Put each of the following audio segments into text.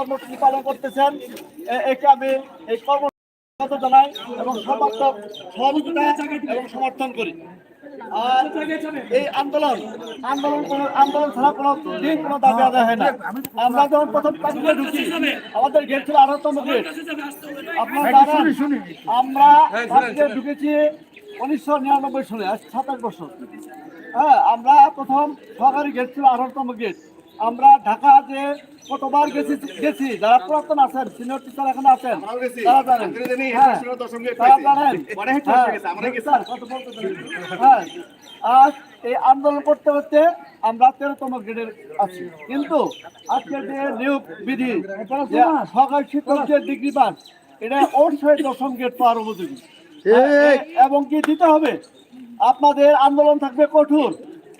কর্মসূচি পালন করতেছেন। একে আমি এই কর্মসূচি জানাই এবং সমার্থক সহযোগিতা এবং সমর্থন করি। আর এই আন্দোলন আন্দোলন কোন আন্দোলন ছাড়া কোনো দিন কোনো দাবি আদায় হয় না। আমরা যখন প্রথম কাজে ঢুকি আমাদের গেট ছিল আঠারোতম গেট। আপনারা জানেন আমরা কাজে ঢুকেছি উনিশশো নিরানব্বই সালে আজ সাতাশ বছর। হ্যাঁ আমরা প্রথম সরকারি গেট ছিল আঠারোতম গেট। আমরা ঢাকা যে কতবার গেছি গেছি যারা পুরাতন আছেন সিনিয়র টিচার এখন আছেন তারা জানেন। হ্যাঁ, তারা জানেন। হ্যাঁ, স্যার, কত বলতেছেন? হ্যাঁ আজ এই আন্দোলন করতে করতে আমরা তেরোতম গ্রেডের আছি। কিন্তু আজকের যে নিয়োগ বিধি সরকারি শিক্ষক যে ডিগ্রি পান এটা অবশ্যই দশম গ্রেড পাওয়ার উপযোগী। এবং কি দিতে হবে? আপনাদের আন্দোলন থাকবে কঠোর।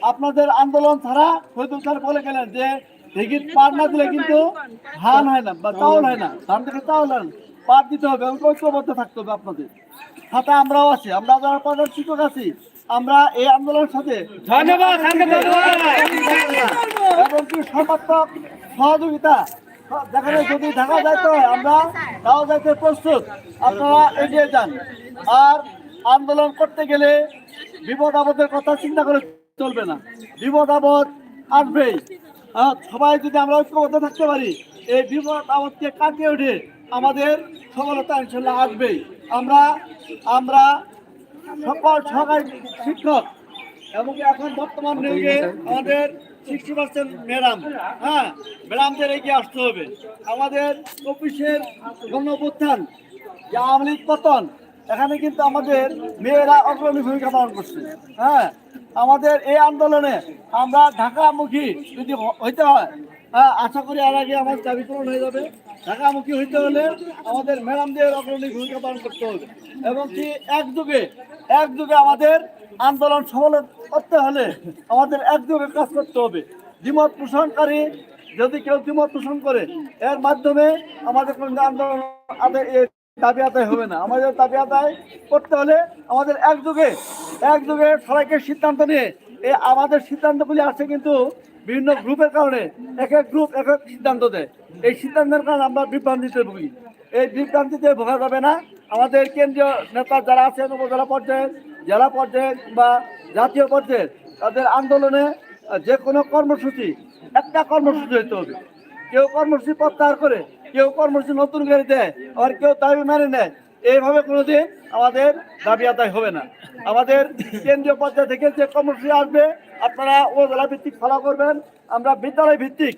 আপনাদের আন্দোলন ছাড়া হয়তো স্যার বলে গেলেন যে টিকিট পার না দিলে কিন্তু ধান হয় না বা চাউল হয় না। ধান থেকে চাউল হয় না পার দিতে হবে ঐক্যবদ্ধ থাকতে হবে আপনাদের। সাথে আমরাও আছি আমরা যারা প্রধান শিক্ষক আছি আমরা এই আন্দোলনের সাথে সর্বাত্মক সহযোগিতা যেখানে যদি ঢাকা যাইতে হয় আমরা তাও যাইতে প্রস্তুত। আপনারা এগিয়ে যান। আর আন্দোলন করতে গেলে বিপদ আপদের কথা চিন্তা করে চলবে না। বিপদ আপদ আসবেই। সবাই যদি আমরা ঐক্যবদ্ধ থাকতে পারি, এই বিপদ আপদকে কাটিয়ে উঠে আমাদের সফলতা ইনশাল্লাহ আসবেই। আমরা আমরা সকল সরকারি শিক্ষক এবং এখন বর্তমান যুগে আমাদের সিক্সটি পার্সেন্ট ম্যাডাম। হ্যাঁ ম্যাডামদের এগিয়ে আসতে হবে। আমাদের অফিসের গণপ্রত্থান যে আওয়ামী লীগ পতন, এখানে কিন্তু আমাদের মেয়েরা অগ্রণী ভূমিকা পালন করছে। হ্যাঁ আমাদের এই আন্দোলনে আমরা ঢাকামুখী যদি হইতে হয় আশা করি আর আগে আমার দাবি পূরণ হয়ে যাবে। ঢাকামুখী হইতে হলে আমাদের ম্যাডামদের অগ্রণী ভূমিকা পালন করতে হবে। এবং কি একযুগে একযুগে আমাদের আন্দোলন সফল করতে হলে আমাদের একযোগে কাজ করতে হবে। দ্বিমত পোষণকারী যদি কেউ দ্বিমত পোষণ করে, এর মাধ্যমে আমাদের আন্দোলন এ দাবি আদায় হবে না। আমাদের দাবি আদায় করতে হলে আমাদের একযোগে একযোগে সবাইকে সিদ্ধান্ত নিয়ে, এই আমাদের সিদ্ধান্তগুলি আসে কিন্তু বিভিন্ন গ্রুপের কারণে, এক এক গ্রুপ এক এক সিদ্ধান্ত দেয়। এই সিদ্ধান্তের কারণে আমরা বিভ্রান্তিতে ভুগি। এই বিভ্রান্তিতে ভোগা যাবে না। আমাদের কেন্দ্রীয় নেতা যারা আছেন, উপজেলা পর্যায়ে, জেলা পর্যায়ে বা জাতীয় পর্যায়ে, তাদের আন্দোলনে যে কোনো কর্মসূচি, একটা কর্মসূচি হইতে হবে। কেউ কর্মসূচি প্রত্যাহার করে কেউ কর্মসূচি নতুন করে দেয়, আবার কেউ দাবি মেনে নেয়। এইভাবে কোনোদিন আমাদের দাবি আদায় হবে না। আমাদের কেন্দ্রীয় পর্যায় থেকে যে কর্মসূচি আসবে, আপনারা উপজেলা ভিত্তিক ফলো করবেন। আমরা বিদ্যালয় ভিত্তিক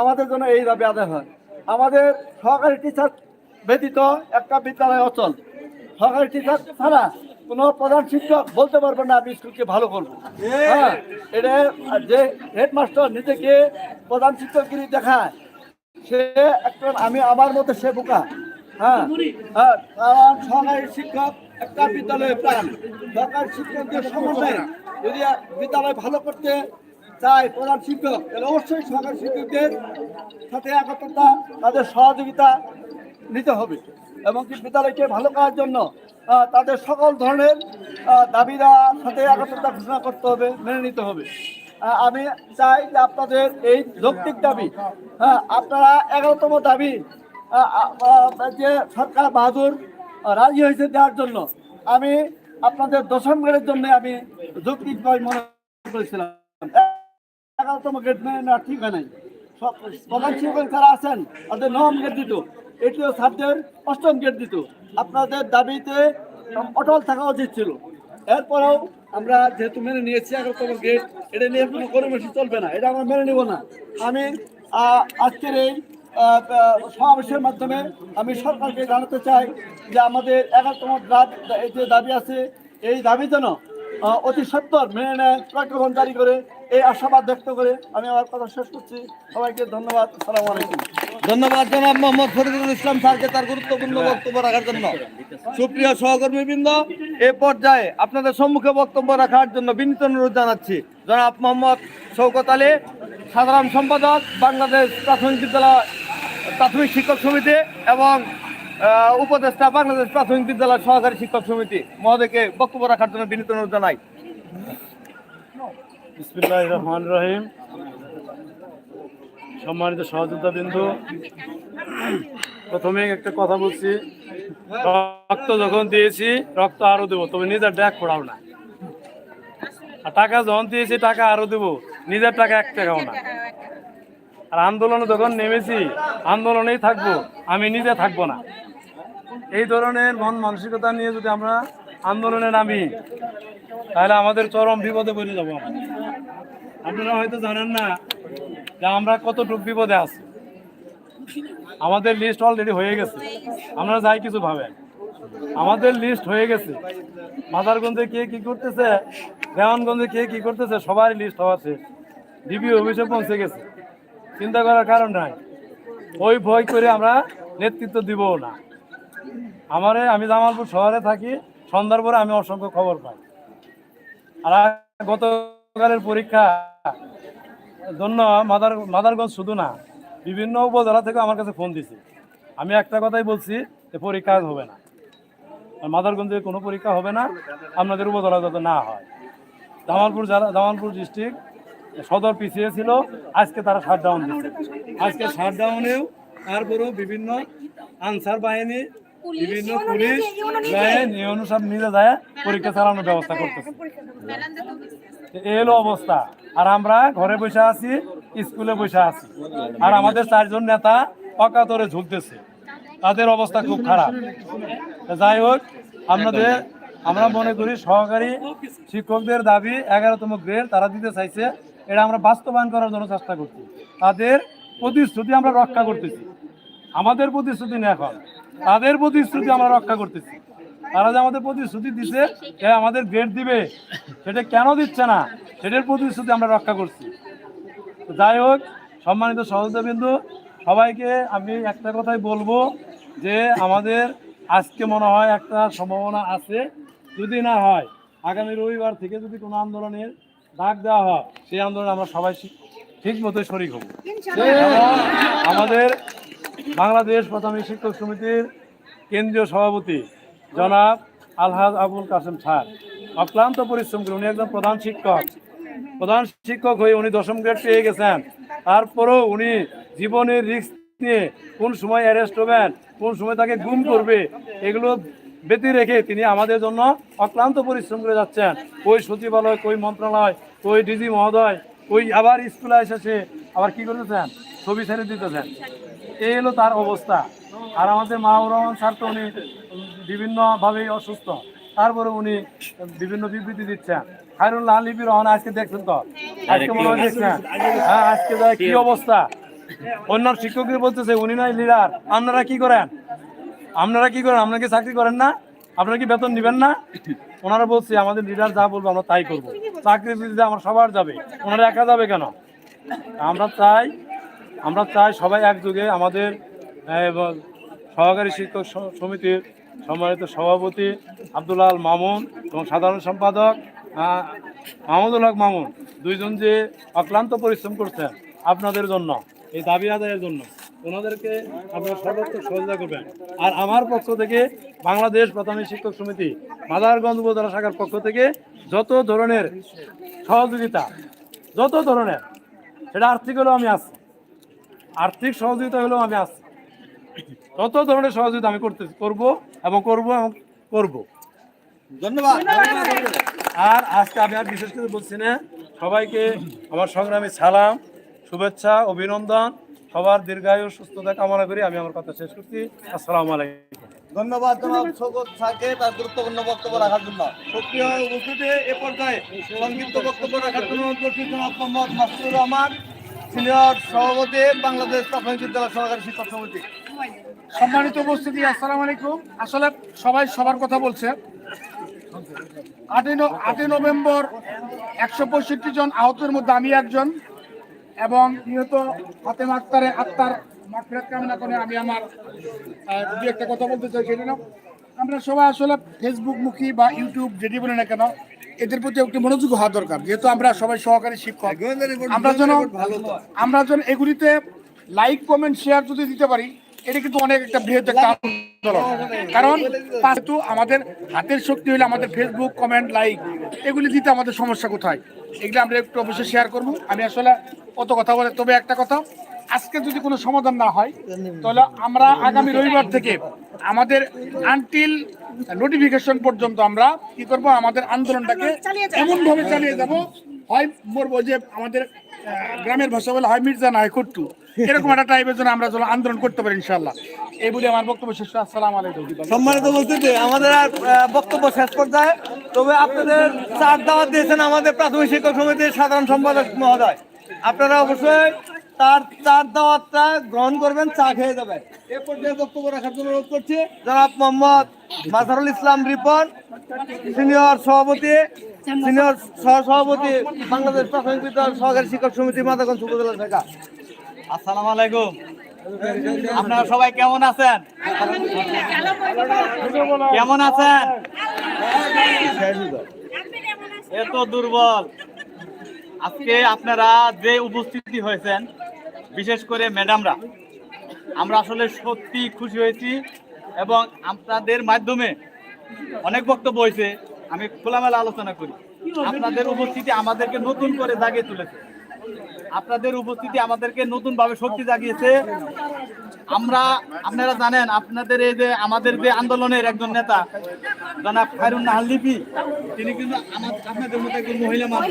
আমাদের জন্য এই দাবি আদায় হয়। আমাদের সহকারী টিচার ব্যতীত একটা বিদ্যালয় অচল। সহকারী টিচার ছাড়া কোনো প্রধান শিক্ষক বলতে পারবেন না, আমি স্কুলকে ভালো করব। হ্যাঁ এটা যে হেডমাস্টার নিজেকে প্রধান শিক্ষকগিরি দেখায় সে একটা, আমি আমার মতে সে বোকা। হ্যাঁ হ্যাঁ কারণ সরকারি শিক্ষক একটা বিদ্যালয়ে প্রাণ সরকারি শিক্ষকদের সমন্বয়ে যদি বিদ্যালয় ভালো করতে চায় প্রধান শিক্ষক, তাহলে অবশ্যই সরকারি শিক্ষকদের সাথে একত্রতা, তাদের সহযোগিতা নিতে হবে। এবং কি বিদ্যালয়কে ভালো করার জন্য তাদের সকল ধরনের দাবিরা সাথে একত্রতা ঘোষণা করতে হবে, মেনে নিতে হবে। আমি চাই যে আপনাদের এই যৌক্তিক দাবি হ্যাঁ আপনারা এগারোতম দাবি যে সরকার বাহাদুর রাজি হয়েছে দেওয়ার জন্য। আমি আপনাদের দশম গ্রেডের জন্য আমি যৌক্তিকভাবে মনে করেছিলাম। এগারোতম গেট মেনে নেওয়া ঠিক হয় নাই। প্রধান শিক্ষক যারা আছেন, তাদের নবম গেট দিত। এটিও ছাত্রদের অষ্টম গেট দিত। আপনাদের দাবিতে অটল থাকা উচিত ছিল। এরপরেও আমরা যেহেতু মেনে নিয়েছি এগারোতম গেট এটা নিয়ে কোনো গরমেশি চলবে না, এটা আমরা মেনে নেব না। আমি আজকের এই সমাবেশের মাধ্যমে আমি সরকারকে জানাতে চাই যে আমাদের এগারোতম যে দাবি আছে, এই দাবি যেন অতি সত্তর মেনে নেয়, প্রজ্ঞাপন জারি করে এই আশাবাদ ব্যক্ত করে আমি আমার কথা শেষ করছি। সবাইকে ধন্যবাদ। আসসালামু আলাইকুম। ধন্যবাদ জনাব মোহাম্মদ ফরিদুল ইসলাম স্যারকে তার গুরুত্বপূর্ণ বক্তব্য রাখার জন্য। সুপ্রিয় সহকর্মীবৃন্দ এ পর্যায়ে আপনাদের সম্মুখে বক্তব্য রাখার জন্য বিনীত অনুরোধ জানাচ্ছি। জনাব মোহাম্মদ শৌকত আলী সাধারণ সম্পাদক বাংলাদেশ প্রাথমিক বিদ্যালয় প্রাথমিক শিক্ষক সমিতি এবং উপদেষ্টা বাংলাদেশ প্রাথমিক বিদ্যালয় সহকারী শিক্ষক সমিতি। মহোদয়কে বক্তব্য রাখার জন্য বিনীত অনুরোধ জানাই। বিসমিল্লাহ রহমান রহিম সম্মানিত সহযোদ্ধা বিন্দু প্রথমে একটা কথা বলছি। রক্ত যখন দিয়েছি, রক্ত আরও দেবো, তবে নিজের ড্যাক পড়াও না। আর টাকা যখন দিয়েছি, টাকা আরও দেবো, নিজের টাকা এক টাকাও না। আর আন্দোলনে যখন নেমেছি, আন্দোলনেই থাকব, আমি নিজে থাকব না। এই ধরনের মন মানসিকতা নিয়ে যদি আমরা আন্দোলনে নামি। তাহলে আমাদের চরম বিপদে পড়ে যাব। আপনারা হয়তো জানেন না যে আমরা কতটুকু বিপদে আছি। আমাদের লিস্ট অলরেডি হয়ে গেছে। আমরা যাই কিছু ভাবেন। আমাদের লিস্ট হয়ে গেছে। মাদারগঞ্জে কে কি করতেছে দেওয়ানগঞ্জে কে কি করতেছে, সবারই লিস্ট হওয়া শেষ ডিবি অফিসে পৌঁছে গেছে। চিন্তা করার কারণ নাই। ওই ভয় করে আমরা নেতৃত্ব দিব না। আমারে আমি জামালপুর শহরে থাকি। সন্ধ্যার পরে আমি অসংখ্য খবর পাই। আর গতকালের পরীক্ষা জন্য মাদার, মাদারগঞ্জ শুধু না, বিভিন্ন উপজেলা থেকে আমার কাছে ফোন দিছে। আমি একটা কথাই বলছি যে পরীক্ষা হবে না। মাদারগঞ্জে কোনো পরীক্ষা হবে না, আপনাদের উপজেলা যাতে না হয়। জামালপুর জেলা, জামালপুর ডিস্ট্রিক্ট সদর পিছিয়ে ছিল, আজকে তারা শাটডাউন দিচ্ছে আজকে শাটডাউনেও তারপরেও বিভিন্ন আনসার বাহিনী বিভিন্ন পুলিশ সব নিজে যায় পরীক্ষা চালানোর ব্যবস্থা করতেছে। এই হলো অবস্থা। আর আমরা ঘরে বসে আছি স্কুলে বসে আছি। আর আমাদের চারজন নেতা অকাতরে ঝুলতেছে। তাদের অবস্থা খুব খারাপ। যাই হোক আপনাদের আমরা মনে করি সহকারী শিক্ষকদের দাবি এগারোতম গ্রেড তারা দিতে চাইছে এটা আমরা বাস্তবায়ন করার জন্য চেষ্টা করছি। তাদের প্রতিশ্রুতি আমরা রক্ষা করতেছি। আমাদের প্রতিশ্রুতি না এখন। তাদের প্রতিশ্রুতি আমরা রক্ষা করতেছি। তারা যে আমাদের প্রতিশ্রুতি দিছে যে আমাদের গ্রেড দিবে সেটা কেন দিচ্ছে না সেটার প্রতিশ্রুতি আমরা রক্ষা করছি। যাই হোক সম্মানিত সহযোগিন্দু সবাইকে আমি একটা কথাই বলব যে আমাদের আজকে মনে হয় একটা সম্ভাবনা আছে। যদি না হয় আগামী রবিবার থেকে যদি কোনো আন্দোলনের ডাক দেওয়া হয় সেই আন্দোলনে আমরা সবাই ঠিক মতো শরিক হব। আমাদের বাংলাদেশ প্রাথমিক শিক্ষক সমিতির কেন্দ্রীয় সভাপতি জনাব আলহাজ আবুল কাসেম স্যার। অক্লান্ত পরিশ্রম করে উনি একজন প্রধান শিক্ষক। প্রধান শিক্ষক হয়ে উনি দশম গ্রেড পেয়ে গেছেন। তারপরেও উনি জীবনের রিস্ক নিয়ে কোন সময় অ্যারেস্ট হবেন, কোন সময় তাকে গুম করবে, এগুলো ব্যতি রেখে তিনি আমাদের জন্য অক্লান্ত পরিশ্রম করে যাচ্ছেন। ওই সচিবালয়, ওই মন্ত্রণালয়, ওই ডিজি মহোদয়, ওই আবার স্কুলে এসেছে। আবার কি করতেছেন ছবি ছেড়ে দিতেছেন। এই হলো তার অবস্থা। আর আমাদের মাহবুর রহমান স্যার তো উনি বিভিন্নভাবেই অসুস্থ। তারপরে উনি বিভিন্ন বিবৃতি দিচ্ছেন। খায়রুল্লাহ লিপি রহমান আজকে দেখছেন তো? আজকে মনে হয় দেখছেন? হ্যাঁ আজকে কি অবস্থা? অন্য শিক্ষকদের বলতেছে উনি নয় লিডার আপনারা কি করেন? আপনারা কি করেন? আপনারা কি চাকরি করেন না? আপনারা কি বেতন নেবেন না? ওনারা বলছে আমাদের লিডার যা বলব আমরা তাই করব। চাকরি দিতে আমার সবার যাবে। ওনারা একা যাবে কেন? আমরা চাই আমরা চাই সবাই একযোগে আমাদের সহকারী শিক্ষক সমিতির সম্মানিত সভাপতি আব্দুল আল মামুন এবং সাধারণ সম্পাদক মাহমুদুল হক মামুন। দুইজন যে অক্লান্ত পরিশ্রম করছেন আপনাদের জন্য, এই দাবি আদায়ের জন্য, ওনাদেরকে আপনারা সর্বাত্মক সহযোগিতা করবেন। আর আমার পক্ষ থেকে বাংলাদেশ প্রাথমিক শিক্ষক সমিতি মাদারগঞ্জ উপজেলা শাখার পক্ষ থেকে যত ধরনের সহযোগিতা, যত ধরনের, সেটা আর্থিক হলেও আমি আছি আর্থিক সহযোগিতা হলেও আমি আছি। যত ধরনের সহযোগিতা আমি করতে করব এবং করব এবং করব। ধন্যবাদ। আর আজকে আমি আর বিশেষ করে বলছি না। সবাইকে আমার সংগ্রামী সালাম শুভেচ্ছা অভিনন্দন। সবার দীর্ঘায়ু সুস্থতা কামনা করি আমি আমার কথা শেষ করছি। আসসালামু আলাইকুম। ধন্যবাদ জনাব সৈকত স্যারকে তার গুরুত্বপূর্ণ বক্তব্য রাখার জন্য। সক্রিয় উপস্থিতি এ পর্যায়ে সংক্ষিপ্ত বক্তব্য রাখার জন্য উপস্থিত জনাব মোহাম্মদ মাসুদুর রহমান। সিনিয়র সভাপতি, বাংলাদেশ প্রাথমিক বিদ্যালয় সহকারী শিক্ষক সমিতি। সম্মানিত উপস্থিতি, আসসালাম আলাইকুম। আসলে সবাই সবার কথা বলছে। আটই আটই নভেম্বর একশো পঁয়ষট্টি জন আহতের মধ্যে আমি একজন এবং নিহত ফাতেমা আক্তারের আত্মার মাগফিরাত কামনা করে আমি আমার দু একটা কথা বলতে চাই সেটা আমরা সবাই আসলে ফেসবুক মুখী বা ইউটিউব যেটি বলি না কেন, এদের প্রতি একটু মনোযোগ হওয়া দরকার, যেহেতু আমরা সবাই সহকারী শিক্ষক। আমরা যেন আমরা যেন এগুলিতে লাইক কমেন্ট শেয়ার যদি দিতে পারি, এটা কিন্তু অনেক একটা বৃহৎ একটা আন্দোলন। কারণ যেহেতু আমাদের হাতের শক্তি হলে আমাদের ফেসবুক কমেন্ট লাইক এগুলি দিতে আমাদের সমস্যা কোথায়? এগুলো আমরা একটু অবশ্যই শেয়ার করব। আমি আসলে অত কথা বলে তবে একটা কথা আজকে যদি কোনো সমাধান না হয় তাহলে আমরা আগামী রবিবার থেকে আমাদের আনটিল নোটিফিকেশন পর্যন্ত আমরা কি করব? আমাদের আন্দোলনটাকে এমন ভাবে চালিয়ে যাব। হয় বলব যে আমাদের গ্রামের ভাষা বলে হয় মির্জা না হয় কুট্টু এরকম একটা টাইপের জন্য আমরা যেন আন্দোলন করতে পারি ইনশাল্লাহ এই বলে আমার বক্তব্য শেষ। আসসালাম আলাইকুম। সম্মানিত উপস্থিতি আমাদের আর বক্তব্য শেষ পর্যায়ে তবে আপনাদের চার দাওয়াত দিয়েছেন আমাদের প্রাথমিক শিক্ষক সমিতির সাধারণ সম্পাদক মহোদয়। আপনারা অবশ্যই তার দাওয়াতটা গ্রহণ করবেন চা খেয়ে যাবেন এ পর্যায়ে বক্তব্য রাখার জন্য অনুরোধ করছি। জনাব মোহাম্মদ মাজারুল ইসলাম রিপন সিনিয়র সভাপতি সিনিয়র সহ বাংলাদেশ প্রাথমিক বিদ্যালয় সহকারী শিক্ষক সমিতি মাদাগঞ্জ উপজেলা শাখা। আসসালামু আলাইকুম। আপনারা সবাই কেমন আছেন? কেমন আছেন? এত দুর্বল। আজকে আপনারা যে উপস্থিতি হয়েছেন বিশেষ করে ম্যাডামরা, আমরা আসলে সত্যি খুশি হয়েছি এবং আপনাদের মাধ্যমে অনেক বক্তব্য হয়েছে, আমি খোলামেলা আলোচনা করি। আপনাদের উপস্থিতি আমাদেরকে নতুন করে জাগিয়ে তুলেছে। আপনাদের উপস্থিতি আমাদেরকে নতুন ভাবে শক্তি জাগিয়েছে। আমরা আপনারা জানেন আপনাদের এই যে আমাদের যে আন্দোলনের একজন নেতা জনাব খায়রুন নাহার লিপি তিনি কিন্তু আমার- আপনাদের মতো একজন মহিলা মানুষ।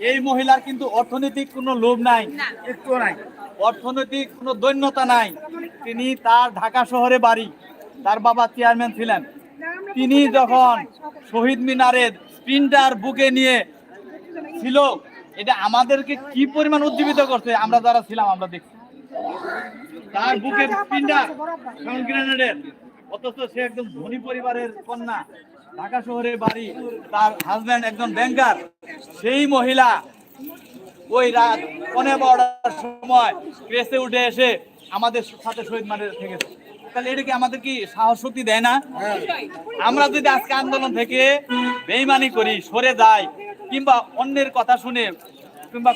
এই মহিলার কিন্তু অর্থনৈতিক কোনো লোভ নাই। একটু নাই। অর্থনৈতিক কোনো দৈন্যতা নাই। তিনি তার ঢাকা শহরে বাড়ি তার বাবা চেয়ারম্যান ছিলেন। তিনি যখন শহীদ মিনারের স্প্রিন্টার বুকে নিয়ে ছিল এটা আমাদেরকে কি পরিমাণ উজ্জীবিত করছে? আমরা যারা ছিলাম, আমরা দেখছি। তার বুকের স্প্রিন্টার গ্রেনেডের অথচ সে একদম ধনী পরিবারের কন্যা। ঢাকা শহরে বাড়ি। তার হাজব্যান্ড একজন ব্যাংকার সেই মহিলা ওই রাত পনেরো বারোটার সময় ক্রেসে উঠে এসে আমাদের সাথে শহীদ মানে থেকেছে। তাহলে এটা কি আমাদের কি সাহস শক্তি দেয় না? আমরা যদি আজকে আন্দোলন থেকে বেইমানি করি, সরে যাই কিংবা অন্যের কথা শুনে কিংবা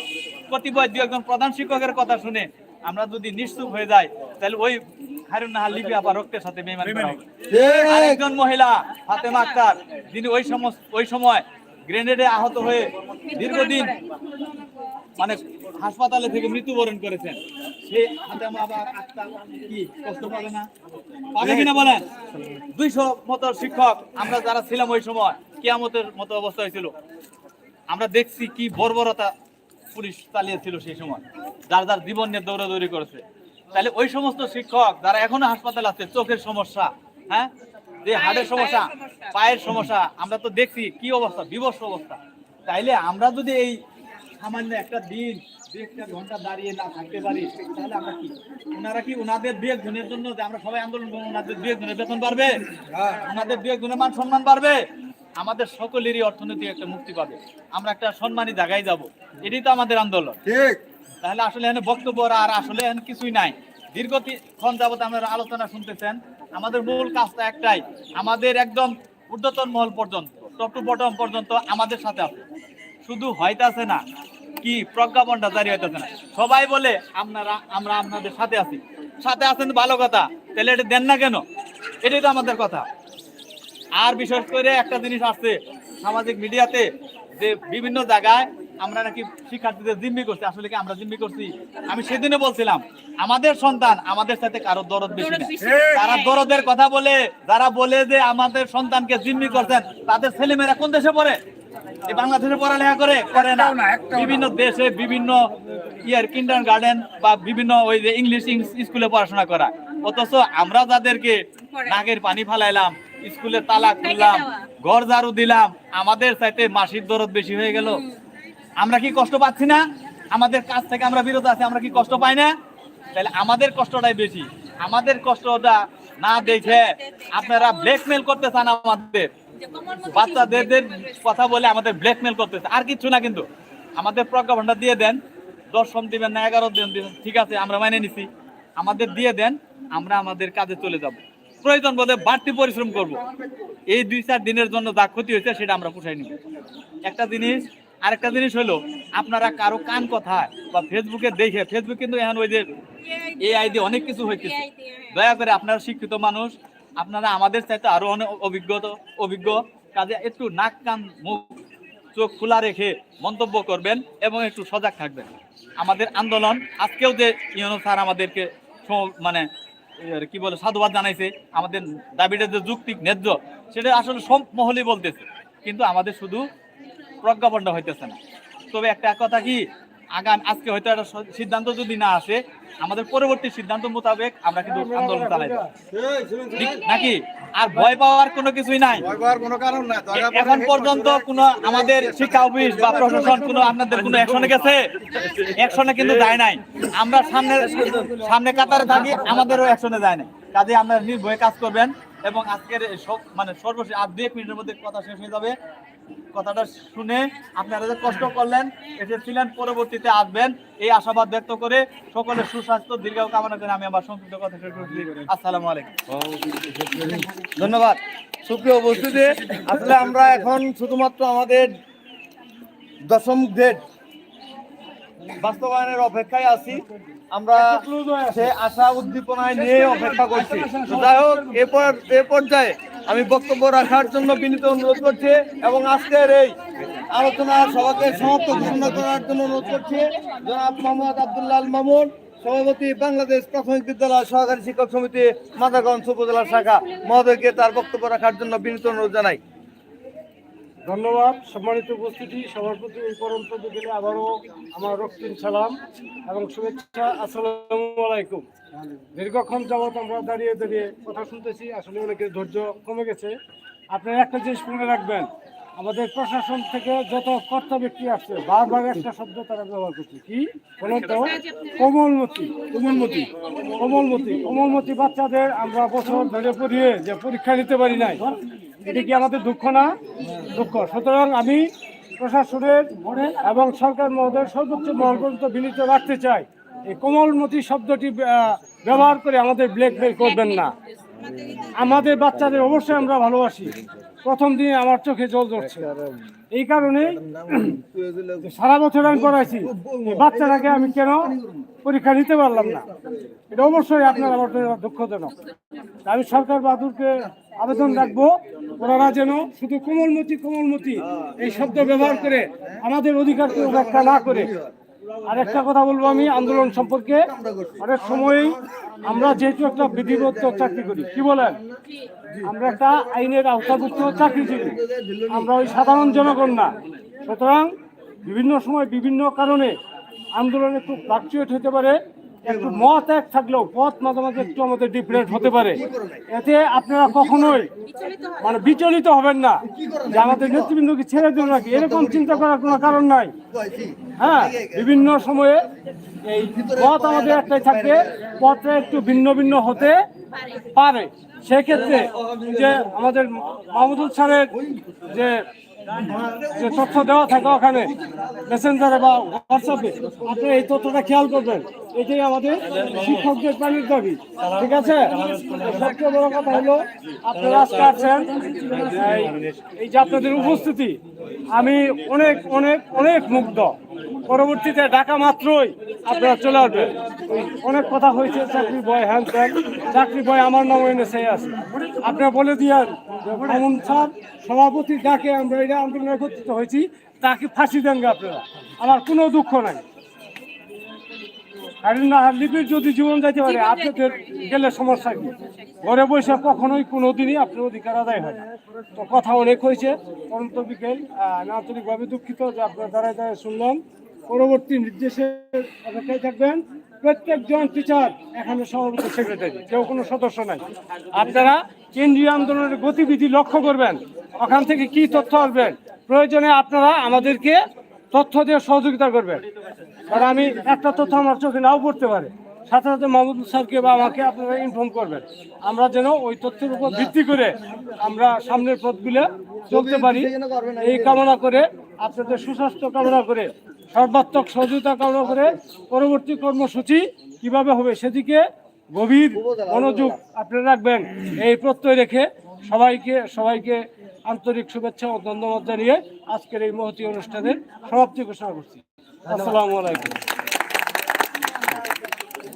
কতিপয় দু একজন প্রধান শিক্ষকের কথা শুনে আমরা যদি নিশ্চুপ হয়ে যাই তাহলে ওই হারুন নাহার লিপি আবার রক্তের সাথে বেইমানি আরেকজন মহিলা ফাতেমা আক্তার যিনি ওই সময় ওই সময় গ্রেনেডে আহত হয়ে দীর্ঘদিন মানে হাসপাতালে থেকে মৃত্যুবরণ করেছেন। সে ফাতেমা আবার আক্তার কি কষ্ট পাবে না? পাবে কিনা বলেন? দুইশো মতো শিক্ষক আমরা যারা ছিলাম ওই সময় কিয়ামতের মতো অবস্থা হয়েছিল আমরা দেখছি কি বর্বরতা পুলিশ চালিয়েছিল সেই সময়। যার যার জীবন নিয়ে দৌড়াদৌড়ি করেছে। তাহলে ওই সমস্ত শিক্ষক যারা এখনও হাসপাতাল আছে চোখের সমস্যা হ্যাঁ? যে হাড়ের সমস্যা পায়ের সমস্যা। আমরা তো দেখছি কি অবস্থা বিবর্ষ অবস্থা। তাইলে আমরা যদি এই সামান্য একটা দিন দু একটা ঘণ্টা দাঁড়িয়ে না থাকতে পারি তাহলে আমরা কি? ওনারা কি ওনাদের দু একজনের জন্য যে আমরা সবাই আন্দোলন করব ওনাদের দু একজনের বেতন বাড়বে? ওনাদের দু একজনের মান সম্মান বাড়বে? আমাদের সকলেরই অর্থনৈতিক একটা মুক্তি পাবে। আমরা একটা সম্মানী জায়গায় যাব। এটাই তো আমাদের আন্দোলন। ঠিক। তাহলে আসলে এখানে বক্তব্য আর আসলে এখানে কিছুই নাই। দীর্ঘক্ষণ যাবত আমরা আলোচনা শুনতেছেন। আমাদের মূল কাজটা একটাই। আমাদের একদম ঊর্ধ্বতন মহল পর্যন্ত টপ টু বটম পর্যন্ত আমাদের সাথে আছে। শুধু হইতাছে না কি প্রজ্ঞাপনটা জারি হইতেছে না। সবাই বলে আপনারা আমরা আপনাদের সাথে আছি। সাথে আছেন ভালো কথা তাহলে এটা দেন না কেন? এটাই তো আমাদের কথা। আর বিশেষ করে একটা জিনিস আছে সামাজিক মিডিয়াতে যে বিভিন্ন জায়গায় আমরা নাকি শিক্ষার্থীদের জিম্মি করছি। আসলে কি আমরা জিম্মি করছি? আমি সেদিনে বলছিলাম আমাদের সন্তান আমাদের সাথে কারও দরদ বেশি না। তারা দরদের কথা বলে যারা বলে যে আমাদের সন্তানকে জিম্মি করছেন তাদের ছেলেমেয়েরা কোন দেশে পড়ে? এই বাংলাদেশে পড়ালেখা করে করে না। বিভিন্ন দেশে বিভিন্ন ইয়ার কিন্ডার গার্ডেন বা বিভিন্ন ওই যে ইংলিশ স্কুলে পড়াশোনা করা। অথচ আমরা যাদেরকে নাগের পানি ফালাইলাম স্কুলে তালা খুললাম ঘর ঝাড়ু দিলাম, আমাদের চাইতে মাসির দরদ বেশি হয়ে গেল। আমরা কি কষ্ট পাচ্ছি না? আমাদের কাছ থেকে আমরা বিরত আছি, আমরা কি কষ্ট পাই না? তাহলে আমাদের কষ্টটাই বেশি। আমাদের কষ্টটা না দেখে আপনারা ব্ল্যাকমেল করতে চান আমাদের। বাচ্চাদের কথা বলে আমাদের ব্ল্যাকমেল করতেছে আর কিছু না কিন্তু। আমাদের প্রজ্ঞাপনটা দিয়ে দেন। দশম দিবেন না, এগারো দিন দিবেন। ঠিক আছে, আমরা মেনে নিছি। আমাদের দিয়ে দেন, আমরা আমাদের কাজে চলে যাব। প্রয়োজন বোধে বাড়তি পরিশ্রম করব। এই দুই চার দিনের জন্য যা ক্ষতি হয়েছে সেটা আমরা পুষাই নিব। একটা জিনিস, আরেকটা জিনিস হলো, আপনারা কারও কান কথা বা ফেসবুকে দেখে ফেসবুক কিন্তু এখন ওই যে এআই দিয়ে অনেক কিছু হইতেছে। দয়া করে আপনারা শিক্ষিত মানুষ, আপনারা আমাদের চাইতে আরও অনেক অভিজ্ঞতা অভিজ্ঞ, কাজে একটু নাক, কান, মুখ, চোখ খোলা রেখে মন্তব্য করবেন এবং একটু সজাগ থাকবেন। আমাদের আন্দোলন, আজকেও যে ইউনো স্যার আমাদেরকে মানে কি বলে, সাধুবাদ জানাইছে। আমাদের দাবিটা যে যুক্তিক ন্যায্য, সেটা আসলে সব মহলই বলতেছে। কিন্তু আমাদের শুধু প্রজ্ঞাপনটা হইতেছে না। তবে একটা কথা কি আগাম আজকে হয়তো একটা সিদ্ধান্ত যদি না আসে আমাদের পরবর্তী সিদ্ধান্ত মোতাবেক আমরা কিন্তু আন্দোলন চালাই নাকি? আর ভয় পাওয়ার কোনো কিছুই নাই। কোনো কারণ নাই। এখন পর্যন্ত কোনো আমাদের শিক্ষা অফিস বা প্রশাসন কোনো আপনাদের কোনো অ্যাকশনে গেছে? অ্যাকশনে কিন্তু যায় নাই। আমরা সামনে সামনে কাতারে থাকি আমাদেরও অ্যাকশনে যায় নাই। কাজে আপনারা নির্ভয়ে কাজ করবেন এবং আজকের মানে সর্বশেষ আর দু এক মিনিটের মধ্যে কথা শেষ হয়ে যাবে। কথাটা শুনে আপনারা যে কষ্ট করলেন এসেছিলেন পরবর্তীতে আসবেন, এই আশাবাদ ব্যক্ত করে সকলের সুস্বাস্থ্য দীর্ঘ কামনা করে আমি আমার সংক্ষিপ্ত কথা শেষ করছি। আসসালামু আলাইকুম। ধন্যবাদ। সুপ্রিয় উপস্থিতি, আসলে আমরা এখন শুধুমাত্র আমাদের দশম গ্রেড বাস্তবায়নের অপেক্ষায় আছি। আমরা সে আশা উদ্দীপনায় নিয়ে অপেক্ষা করছি। যাই হোক, এ পর- এ পর্যায়ে আমি বক্তব্য রাখার জন্য বিনীত অনুরোধ করছি এবং আজকের এই আলোচনা সভাকে সমাপ্ত ঘোষণা করার জন্য অনুরোধ করছি। জনাব মোহাম্মদ আব্দুল্লাহ মামুন, সভাপতি বাংলাদেশ প্রাথমিক বিদ্যালয় সহকারী শিক্ষক সমিতি, মাদারগঞ্জ উপজেলা শাখা মহোদয়কে তার বক্তব্য রাখার জন্য বিনীত অনুরোধ জানাই। ধন্যবাদ। সম্মানিত উপস্থিতি, সবার প্রতি এই পরম গেলে আবারও আমার রক্তিম সালাম এবং শুভেচ্ছা। আসসালামু আলাইকুম। দীর্ঘক্ষণ যাবৎ আমরা দাঁড়িয়ে দাঁড়িয়ে কথা শুনতেছি, আসলে অনেকের ধৈর্য কমে গেছে। আপনারা একটা জিনিস মনে রাখবেন, আমাদের প্রশাসন থেকে যত কর্তা ব্যক্তি আসছে, বারবার একটা শব্দ তারা ব্যবহার করছে। কি? বলেন তো, কোমলমতি কোমলমতি কোমলমতি কোমলমতি বাচ্চাদের আমরা বছর ধরে পড়িয়ে যে পরীক্ষা নিতে পারি নাই, এটি কি আমাদের দুঃখ না? দুঃখ। সুতরাং আমি প্রশাসনের এবং সরকার মহোদয় সর্বোচ্চ মহল পর্যন্ত বিনীত রাখতে চাই। এই কোমলমতি শব্দটি ব্যবহার করে আমাদের ব্ল্যাকমেল করবেন না। আমাদের বাচ্চাদের অবশ্যই আমরা ভালোবাসি। প্রথম দিনে আমার চোখে জল ধরছে। এই কারণে সারা বছর আমি এই বাচ্চাটাকে আমি কেন পরীক্ষা নিতে পারলাম না? এটা অবশ্যই আপনার আমার দুঃখজনক। আমি সরকার বাহাদুরকে আবেদন রাখব, ওনারা যেন শুধু কোমলমতি কোমলমতি এই শব্দ ব্যবহার করে আমাদের অধিকারকে উপেক্ষা না করে আর একটা কথা বলব আমি, আন্দোলন সম্পর্কে। অনেক সময়ই আমরা যেহেতু একটা বিধিবদ্ধ চাকরি করি, কি বলেন? আমরা একটা আইনের আওতাভুক্ত চাকরিজীবী আমরা ওই সাধারণ জনগণ না। সুতরাং বিভিন্ন সময় বিভিন্ন কারণে আন্দোলনে খুব ফ্লাকচুয়েট হতে পারে। একটু মত এক থাকলেও পথ মাঝে মাঝে একটু আমাদের ডিফারেন্ট হতে পারে। এতে আপনারা কখনোই মানে বিচলিত হবেন না। যে আমাদের নেতৃবৃন্দকে ছেড়ে দেব নাকি এরকম চিন্তা করার কোনো কারণ নাই। হ্যাঁ বিভিন্ন সময়ে এই পথ আমাদের একটাই থাকবে পথটা একটু ভিন্ন ভিন্ন হতে পারে। সেক্ষেত্রে যে আমাদের মাহমুদুল স্যারের যে যে তথ্য দেওয়া থাকে ওখানে মেসেঞ্জারে বা হোয়াটসঅ্যাপে আপনি এই তথ্যটা খেয়াল করবেন। এটাই আমাদের শিক্ষকদের প্রাণীর দাবি, ঠিক আছে? সবচেয়ে বড় কথা হলো, আপনারা আজকে আসছেন এই- এই যে আপনাদের উপস্থিতি, আমি অনেক অনেক অনেক মুগ্ধ। পরবর্তীতে ডাকা মাত্রই আপনারা চলে আসবেন। অনেক কথা হয়েছে, চাকরি বয় হ্যান ত্যান। চাকরি বয় আমার নাম এনে সেই আছে। আপনারা বলে দিয়ে এমন স্যার, সভাপতি ডাকে আমরা এটা আন্দোলনে একত্রিত হয়েছি, তাকে ফাঁসি দেন আপনারা। আমার কোনো দুঃখ নাই। আর না লিপির যদি জীবন যাইতে পারে আপনাদের গেলে সমস্যা কি? ঘরে বসে কখনোই কোনো দিনই আপনার অধিকার আদায় হয় না। তো কথা অনেক হয়েছে অনন্ত বিকেল আমি আন্তরিকভাবে দুঃখিত যে আপনার দ্বারায় দ্বারায় শুনলাম। পরবর্তী নির্দেশের অপেক্ষায় থাকবেন। প্রত্যেকজন টিচার এখানে সভাপতি সেক্রেটারি কেউ কোনো সদস্য নাই। আপনারা কেন্দ্রীয় আন্দোলনের গতিবিধি লক্ষ্য করবেন। ওখান থেকে কি তথ্য আসবেন প্রয়োজনে আপনারা আমাদেরকে তথ্য দিয়ে সহযোগিতা করবেন। কারণ আমি একটা তথ্য আমার চোখে নাও পড়তে পারে। সাথে সাথে মাহমুদ স্যারকে বা আমাকে আপনারা ইনফর্ম করবেন। আমরা যেন ওই তথ্যের উপর ভিত্তি করে আমরা সামনের পথগুলো চলতে পারি। এই কামনা করে, আপনাদের সুস্বাস্থ্য কামনা করে, সর্বাত্মক সহযোগিতা কামনা করে পরবর্তী কর্মসূচি কীভাবে হবে সেদিকে গভীর মনোযোগ আপনারা রাখবেন। এই প্রত্যয় রেখে সবাইকে সবাইকে আন্তরিক শুভেচ্ছা ও ধন্যবাদ জানিয়ে আজকের এই মহতি অনুষ্ঠানের সমাপ্তি ঘোষণা করছি। আসসালামু আলাইকুম।